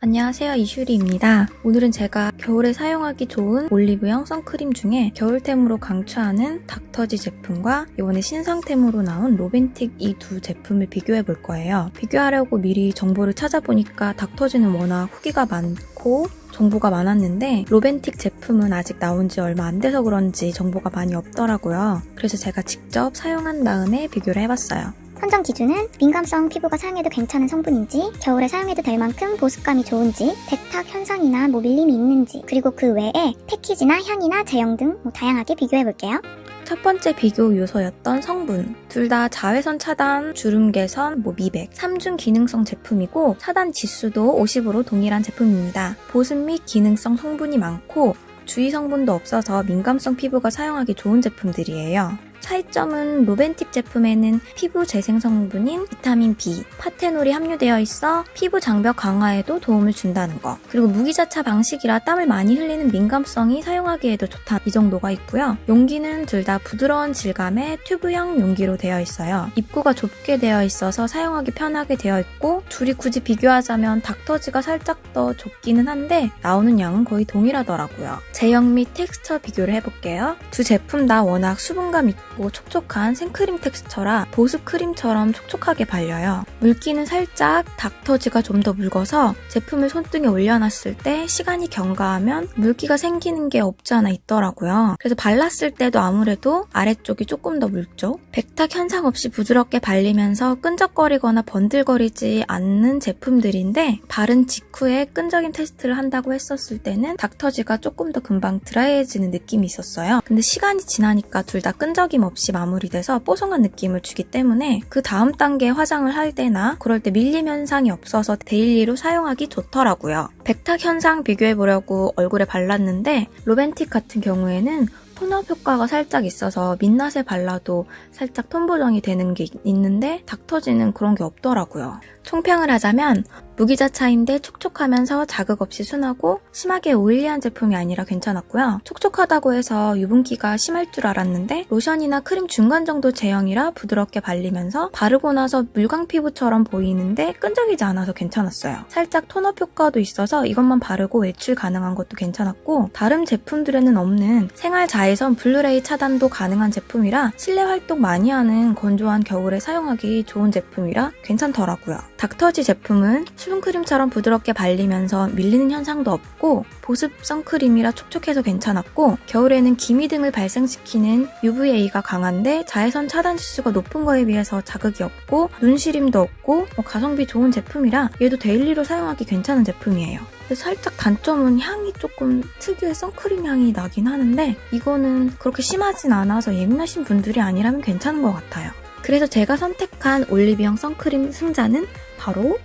안녕하세요 이슈리입니다. 오늘은 제가 겨울에 사용하기 좋은 올리브영 선크림 중에 겨울템으로 강추하는 닥터지 제품과 이번에 신상템으로 나온 로벤틱 이 두 제품을 비교해 볼 거예요. 비교하려고 미리 정보를 찾아보니까 닥터지는 워낙 후기가 많고 정보가 많았는데 로벤틱 제품은 아직 나온 지 얼마 안 돼서 그런지 정보가 많이 없더라고요. 그래서 제가 직접 사용한 다음에 비교를 해봤어요. 선정 기준은 민감성 피부가 사용해도 괜찮은 성분인지, 겨울에 사용해도 될 만큼 보습감이 좋은지, 백탁 현상이나 뭐 밀림이 있는지, 그리고 그 외에 패키지나 향이나 제형 등 뭐 다양하게 비교해 볼게요. 첫 번째 비교 요소였던 성분. 둘 다 자외선 차단, 주름 개선, 뭐 미백, 3중 기능성 제품이고 차단 지수도 50으로 동일한 제품입니다. 보습 및 기능성 성분이 많고 주의 성분도 없어서 민감성 피부가 사용하기 좋은 제품들이에요. 차이점은 로벤틱 제품에는 피부 재생 성분인 비타민 B, 파테놀이 함유되어 있어 피부 장벽 강화에도 도움을 준다는 거. 그리고 무기자차 방식이라 땀을 많이 흘리는 민감성이 사용하기에도 좋다. 이 정도가 있고요. 용기는 둘 다 부드러운 질감의 튜브형 용기로 되어 있어요. 입구가 좁게 되어 있어서 사용하기 편하게 되어 있고 둘이 굳이 비교하자면 닥터지가 살짝 더 좁기는 한데 나오는 양은 거의 동일하더라고요. 제형 및 텍스처 비교를 해볼게요. 두 제품 다 워낙 수분감 있고 촉촉한 생크림 텍스처라 보습 크림처럼 촉촉하게 발려요. 물기는 살짝 닥터지가 좀 더 묽어서 제품을 손등에 올려놨을 때 시간이 경과하면 물기가 생기는 게 없지 않아 있더라고요. 그래서 발랐을 때도 아무래도 아래쪽이 조금 더 묽죠. 백탁 현상 없이 부드럽게 발리면서 끈적거리거나 번들거리지 않는 제품들인데 바른 직후에 끈적임 테스트를 한다고 했었을 때는 닥터지가 조금 더 금방 드라이해지는 느낌이 있었어요. 근데 시간이 지나니까 둘 다 끈적임 없이 마무리돼서 뽀송한 느낌을 주기 때문에 그 다음 단계 화장을 할 때나 그럴 때 밀림 현상이 없어서 데일리로 사용하기 좋더라고요. 백탁 현상 비교해보려고 얼굴에 발랐는데 로벤틱 같은 경우에는 톤업 효과가 살짝 있어서 민낯에 발라도 살짝 톤 보정이 되는 게 있는데 닥터지는 그런 게 없더라고요. 총평을 하자면 무기자차인데 촉촉하면서 자극 없이 순하고 심하게 오일리한 제품이 아니라 괜찮았고요. 촉촉하다고 해서 유분기가 심할 줄 알았는데 로션이나 크림 중간 정도 제형이라 부드럽게 발리면서 바르고 나서 물광 피부처럼 보이는데 끈적이지 않아서 괜찮았어요. 살짝 톤업 효과도 있어서 이것만 바르고 외출 가능한 것도 괜찮았고 다른 제품들에는 없는 생활 자외선 블루레이 차단도 가능한 제품이라 실내 활동 많이 하는 건조한 겨울에 사용하기 좋은 제품이라 괜찮더라고요. 닥터지 제품은 수분크림처럼 부드럽게 발리면서 밀리는 현상도 없고 보습 선크림이라 촉촉해서 괜찮았고 겨울에는 기미 등을 발생시키는 UVA가 강한데 자외선 차단 지수가 높은 거에 비해서 자극이 없고 눈시림도 없고 뭐 가성비 좋은 제품이라 얘도 데일리로 사용하기 괜찮은 제품이에요. 살짝 단점은 향이 조금 특유의 선크림 향이 나긴 하는데 이거는 그렇게 심하진 않아서 예민하신 분들이 아니라면 괜찮은 것 같아요. 그래서 제가 선택한 올리브영 선크림 승자는 바로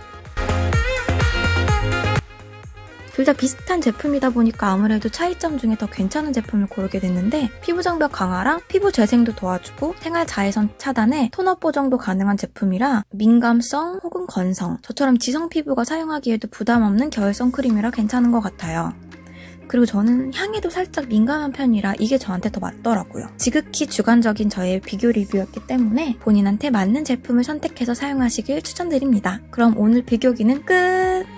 둘 다 비슷한 제품이다 보니까 아무래도 차이점 중에 더 괜찮은 제품을 고르게 됐는데 피부 장벽 강화랑 피부 재생도 도와주고 생활 자외선 차단에 톤업 보정도 가능한 제품이라 민감성 혹은 건성 저처럼 지성 피부가 사용하기에도 부담 없는 겨울 선크림이라 괜찮은 것 같아요. 그리고 저는 향에도 살짝 민감한 편이라 이게 저한테 더 맞더라고요. 지극히 주관적인 저의 비교 리뷰였기 때문에 본인한테 맞는 제품을 선택해서 사용하시길 추천드립니다. 그럼 오늘 비교기는 끝!